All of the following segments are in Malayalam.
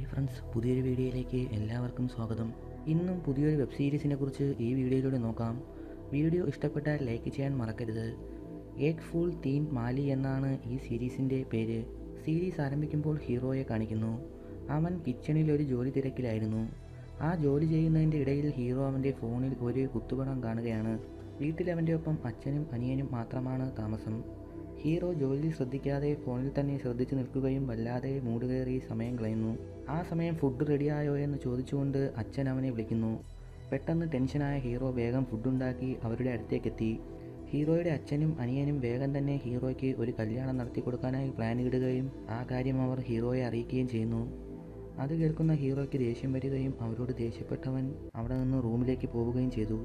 ഹായ് ഫ്രണ്ട്സ് പുതിയൊരു വീഡിയോയിലേക്ക് എല്ലാവർക്കും സ്വാഗതം. ഇന്നും പുതിയൊരു വെബ് സീരീസിനെ കുറിച്ച് ഈ വീഡിയോയിലൂടെ നോക്കാം. വീഡിയോ ഇഷ്ടപ്പെട്ടാൽ ലൈക്ക് ചെയ്യാൻ മറക്കരുത്. ഏക് ഫുൾ തീൻ മാലി എന്നാണ് ഈ സീരീസിന്റെ പേര്. സീരീസ് ആരംഭിക്കുമ്പോൾ ഹീറോയെ കാണിക്കുന്നു. അവൻ കിച്ചണിൽ ഒരു ജോലി തിരക്കിലായിരുന്നു. ആ ജോലി ചെയ്യുന്നതിന്റെ ഇടയിൽ ഹീറോ അവന്റെ ഫോണിൽ ഒരു കുത്തുപണം കാണുകയാണ്. വീട്ടിൽ അവന്റെ ഒപ്പം അച്ഛനും അനിയനും മാത്രമാണ് താമസം. ഹീറോ ജോലി ശ്രദ്ധിക്കാതെ ഫോണിൽ തന്നെ ശ്രദ്ധിച്ചു നിൽക്കുകയും വല്ലാതെ മൂടുകയറി സമയം കളയുന്നു. ആ സമയം ഫുഡ് റെഡിയായോ എന്ന് ചോദിച്ചുകൊണ്ട് അച്ഛൻ അവനെ വിളിക്കുന്നു. പെട്ടെന്ന് ടെൻഷനായ ഹീറോ വേഗം ഫുഡുണ്ടാക്കി അവരുടെ അടുത്തേക്കെത്തി. ഹീറോയുടെ അച്ഛനും അനിയനും വേഗം തന്നെ ഹീറോയ്ക്ക് ഒരു കല്യാണം നടത്തി കൊടുക്കാനായി പ്ലാൻ ഇടുകയും ആ കാര്യം അവർ ഹീറോയെ അറിയിക്കുകയും ചെയ്യുന്നു. അത് കേൾക്കുന്ന ഹീറോയ്ക്ക് ദേഷ്യം വരികയും അവരോട് ദേഷ്യപ്പെട്ടവൻ അവിടെ നിന്ന് റൂമിലേക്ക് പോവുകയും ചെയ്തു.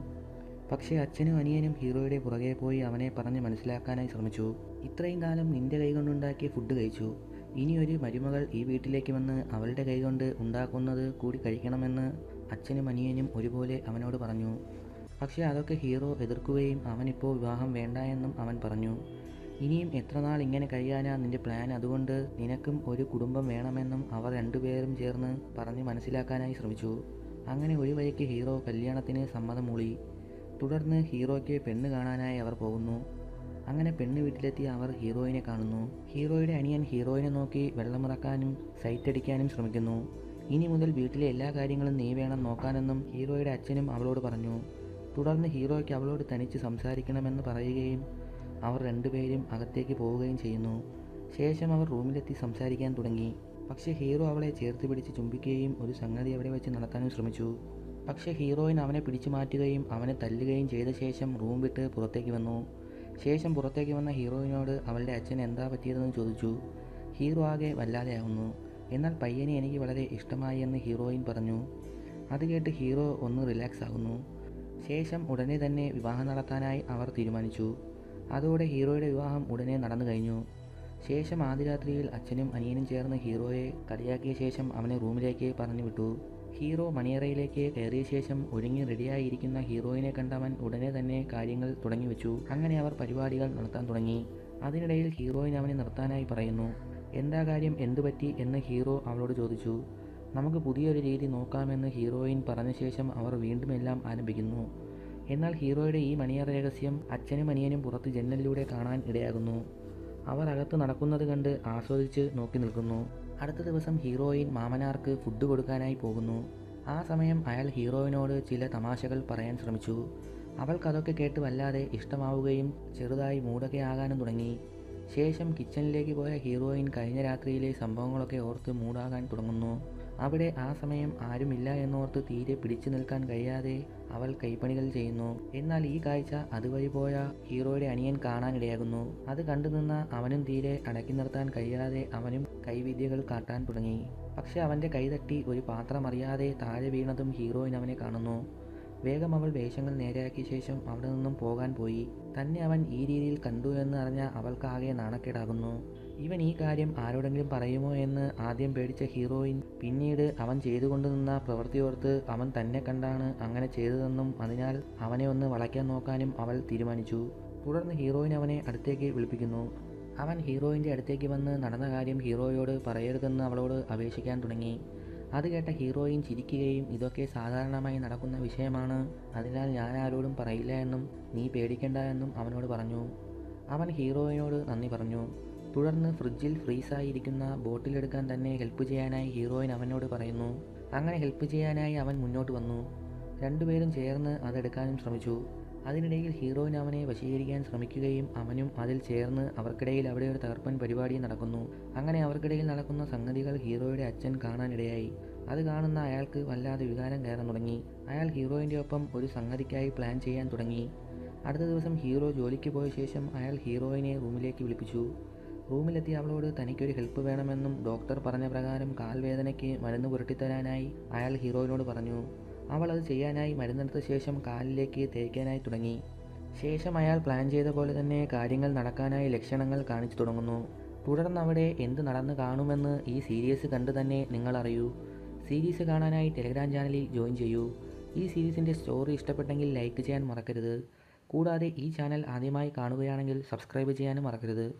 പക്ഷേ അച്ഛനും അനിയനും ഹീറോയുടെ പുറകെ പോയി അവനെ പറഞ്ഞ് മനസ്സിലാക്കാനായി ശ്രമിച്ചു. ഇത്രയും കാലം നിന്റെ കൈകൊണ്ടുണ്ടാക്കിയ ഫുഡ് കഴിച്ചു. ഇനി ഒരു മരുമകൾ ഈ വീട്ടിലേക്ക് വന്ന് അവളുടെ കൈകൊണ്ട് ഉണ്ടാക്കുന്നത് കൂടി കഴിക്കണമെന്ന് അച്ഛനും അനിയനും ഒരുപോലെ അവനോട് പറഞ്ഞു. പക്ഷേ അതൊക്കെ ഹീറോ എതിർക്കുകയും അവനിപ്പോൾ വിവാഹം വേണ്ട എന്നും അവൻ പറഞ്ഞു. ഇനിയും എത്ര നാൾ ഇങ്ങനെ കഴിയാനാ നിന്റെ പ്ലാൻ അതുകൊണ്ട് നിനക്കും ഒരു കുടുംബം വേണമെന്നും അവർ രണ്ടുപേരും ചേർന്ന് പറഞ്ഞ് മനസ്സിലാക്കാനായി ശ്രമിച്ചു. അങ്ങനെ ഒരു വഴിക്ക് ഹീറോ കല്യാണത്തിന് സമ്മതം മൂളി. തുടർന്ന് ഹീറോയ്ക്ക് പെണ്ണ് കാണാനായി അവർ പോകുന്നു. അങ്ങനെ പെണ്ണ് വീട്ടിലെത്തി അവർ ഹീറോയിനെ കാണുന്നു. ഹീറോയുടെ അനിയൻ ഹീറോയിനെ നോക്കി വെള്ളമിറക്കാനും സൈറ്റ് അടിക്കാനും ശ്രമിക്കുന്നു. ഇനി മുതൽ വീട്ടിലെ എല്ലാ കാര്യങ്ങളും നീ വേണം നോക്കാനെന്നും ഹീറോയുടെ അച്ഛനും അവളോട് പറഞ്ഞു. തുടർന്ന് ഹീറോയ്ക്ക് അവളോട് തനിച്ച് സംസാരിക്കണമെന്ന് പറയുകയും അവർ രണ്ടുപേരും അകത്തേക്ക് പോവുകയും ചെയ്യുന്നു. ശേഷം അവർ റൂമിലെത്തി സംസാരിക്കാൻ തുടങ്ങി. പക്ഷേ ഹീറോ അവളെ ചേർത്ത് പിടിച്ച് ചുംബിക്കുകയും ഒരു സംഗതി അവിടെ വെച്ച് നടക്കാനും ശ്രമിച്ചു. പക്ഷേ ഹീറോയിൻ അവനെ പിടിച്ചു മാറ്റുകയും അവനെ തല്ലുകയും ചെയ്ത ശേഷം റൂം വിട്ട് പുറത്തേക്ക് വന്നു. ശേഷം പുറത്തേക്ക് വന്ന ഹീറോയിനോട് അവളുടെ അച്ഛൻ എന്താ പറ്റിയതെന്ന് ചോദിച്ചു. ഹീറോ ആകെ വല്ലാതെയാവുന്നു എന്നാൽ പയ്യനെ എനിക്ക് വളരെ ഇഷ്ടമായി എന്ന് ഹീറോയിൻ പറഞ്ഞു. അത് കേട്ട് ഹീറോ ഒന്ന് റിലാക്സ് ആകുന്നു ശേഷം ഉടനെ തന്നെ വിവാഹം നടത്താനായി അവർ തീരുമാനിച്ചു. അതോടെ ഹീറോയുടെ വിവാഹം ഉടനെ നടന്നു കഴിഞ്ഞു. ശേഷം ആദ്യ രാത്രിയിൽ അച്ഛനും അനിയനും ചേർന്ന് ഹീറോയെ കളിയാക്കിയ ശേഷം അവനെ റൂമിലേക്ക് പറഞ്ഞു വിട്ടു ഹീറോ മണിയറയിലേക്ക് കയറിയ ശേഷം ഒരുങ്ങി റെഡിയായിരിക്കുന്ന ഹീറോയിനെ കണ്ടവൻ ഉടനെ തന്നെ കാര്യങ്ങൾ തുടങ്ങി വെച്ചു. അങ്ങനെ അവർ പരിപാടികൾ നടത്താൻ തുടങ്ങി. അതിനിടയിൽ ഹീറോയിൻ അവനെ നിർത്താനായി പറയുന്നു എന്താ കാര്യം? എന്തു പറ്റി? എന്ന് ഹീറോ അവളോട് ചോദിച്ചു. നമുക്ക് പുതിയൊരു രീതി നോക്കാമെന്ന് ഹീറോയിൻ പറഞ്ഞ ശേഷം അവർ വീണ്ടും എല്ലാം ആരംഭിക്കുന്നു. എന്നാൽ ഹീറോയുടെ ഈ മണിയറ രഹസ്യം അച്ഛനും അനിയനും പുറത്ത് ജനലിലൂടെ കാണാൻ ഇടയാകുന്നു. അവർ അകത്ത് നടക്കുന്നത് കണ്ട് ആസ്വദിച്ച് നോക്കി നിൽക്കുന്നു. അടുത്ത ദിവസം ഹീറോയിൻ മാമനാർക്ക് ഫുഡ് കൊടുക്കാനായി പോകുന്നു. ആ സമയം അയാൾ ഹീറോയിനോട് ചില തമാശകൾ പറയാൻ ശ്രമിച്ചു. അവൾക്കതൊക്കെ കേട്ട് വല്ലാതെ ഇഷ്ടമാവുകയും ചെറുതായി മൂടൊക്കെയാകാനും തുടങ്ങി. ശേഷം കിച്ചണിലേക്ക് പോയ ഹീറോയിൻ കഴിഞ്ഞ രാത്രിയിലെ സംഭവങ്ങളൊക്കെ ഓർത്ത് മൂടാകാൻ തുടങ്ങുന്നു. അവിടെ ആ സമയം ആരുമില്ല എന്നോർത്ത് തീരെ പിടിച്ചു നിൽക്കാൻ കഴിയാതെ അവൾ കൈപ്പണികൾ ചെയ്യുന്നു. എന്നാൽ ഈ കാഴ്ച അതുവഴി പോയ ഹീറോയുടെ അനിയൻ കാണാനിടയാകുന്നു. അത് കണ്ടു നിന്ന അവനും തീരെ അടക്കി നിർത്താൻ കഴിയാതെ അവനും കൈവിദ്യകൾ കാട്ടാൻ തുടങ്ങി. പക്ഷെ അവന്റെ കൈതട്ടി ഒരു പാത്രം അറിയാതെ താഴെ വീണതും ഹീറോയിൻ അവനെ കാണുന്നു. വേഗം അവൾ വേഷങ്ങൾ നേരെയാക്കിയ ശേഷം അവിടെ നിന്നും പോകാൻ പോയി. തന്നെ അവൻ ഈ രീതിയിൽ കണ്ടു എന്ന് അറിഞ്ഞ അവൾക്കാകെ നാണക്കേടാകുന്നു. ഇവൻ ഈ കാര്യം ആരോടെങ്കിലും പറയുമോ എന്ന് ആദ്യം പേടിച്ച ഹീറോയിൻ പിന്നീട് അവൻ ചെയ്തുകൊണ്ട് നിന്ന പ്രവൃത്തിയോർത്ത് അവൻ തന്നെ കണ്ടാണ് അങ്ങനെ ചെയ്തതെന്നും അതിനാൽ അവനെ ഒന്ന് വളയ്ക്കാൻ നോക്കാനും അവൾ തീരുമാനിച്ചു. തുടർന്ന് ഹീറോയിൻ അവനെ അടുത്തേക്ക് വിളിപ്പിക്കുന്നു. അവൻ ഹീറോയിന്റെ അടുത്തേക്ക് വന്ന് നടന്ന കാര്യം ഹീറോയോട് പറയരുതെന്ന് അവളോട് അപേക്ഷിക്കാൻ തുടങ്ങി. അത് കേട്ട ഹീറോയിൻ ചിരിക്കുകയും ഇതൊക്കെ സാധാരണമായി നടക്കുന്ന വിഷയമാണ്. അതിനാൽ ഞാൻ ആരോടും പറയില്ല എന്നും നീ പേടിക്കണ്ട എന്നും അവനോട് പറഞ്ഞു. അവൻ ഹീറോയിനോട് നന്ദി പറഞ്ഞു. തുടർന്ന് ഫ്രിഡ്ജിൽ ഫ്രീസായിരിക്കുന്ന ബോട്ടിലെടുക്കാൻ തന്നെ ഹെൽപ്പ് ചെയ്യാനായി ഹീറോയിൻ അവനോട് പറയുന്നു. അങ്ങനെ ഹെൽപ്പ് ചെയ്യാനായി അവൻ മുന്നോട്ട് വന്നു. രണ്ടുപേരും ചേർന്ന് അതെടുക്കാനും ശ്രമിച്ചു. അതിനിടയിൽ ഹീറോയിൻ അവനെ വശീകരിക്കാൻ ശ്രമിക്കുകയും അവനും അതിൽ ചേർന്ന് അവർക്കിടയിൽ അവിടെ ഒരു തകർപ്പൻ പരിപാടി നടക്കുന്നു. അങ്ങനെ അവർക്കിടയിൽ നടക്കുന്ന സംഗതികൾ ഹീറോയുടെ അച്ഛൻ കാണാനിടയായി. അത് കാണുന്ന അയാൾക്ക് വല്ലാതെ വികാരം കയറാൻ തുടങ്ങി. അയാൾ ഹീറോയിന്റെ ഒപ്പം ഒരു സംഗതിക്കായി പ്ലാൻ ചെയ്യാൻ തുടങ്ങി. അടുത്ത ദിവസം ഹീറോ ജോലിക്ക് പോയ ശേഷം അയാൾ ഹീറോയിനെ റൂമിലേക്ക് വിളിപ്പിച്ചു. റൂമിലെത്തി അവളോട് തനിക്കൊരു ഹെൽപ്പ് വേണമെന്നും ഡോക്ടർ പറഞ്ഞ പ്രകാരം കാൽവേദനയ്ക്ക് മരുന്ന് പുരട്ടിത്തരാനായി അയാൾ ഹീറോയിനോട് പറഞ്ഞു. അവൾ അത് ചെയ്യാനായി മരുന്നെടുത്ത ശേഷം കാലിലേക്ക് തേക്കാനായി തുടങ്ങി. ശേഷം അയാൾ പ്ലാൻ ചെയ്ത പോലെ തന്നെ കാര്യങ്ങൾ നടക്കാനായി ലക്ഷണങ്ങൾ കാണിച്ചു തുടങ്ങുന്നു. തുടർന്ന് അവിടെ എന്ത് നടന്നു കാണുമെന്ന് ഈ സീരീസ് കണ്ടു തന്നെ നിങ്ങൾ അറിയൂ സീരീസ് കാണാനായി ടെലിഗ്രാം ചാനലിൽ ജോയിൻ ചെയ്യൂ. ഈ സീരീസിന്റെ സ്റ്റോറി ഇഷ്ടപ്പെട്ടെങ്കിൽ ലൈക്ക് ചെയ്യാൻ മറക്കരുത്. കൂടാതെ ഈ ചാനൽ ആദ്യമായി കാണുകയാണെങ്കിൽ സബ്സ്ക്രൈബ് ചെയ്യാനും മറക്കരുത്.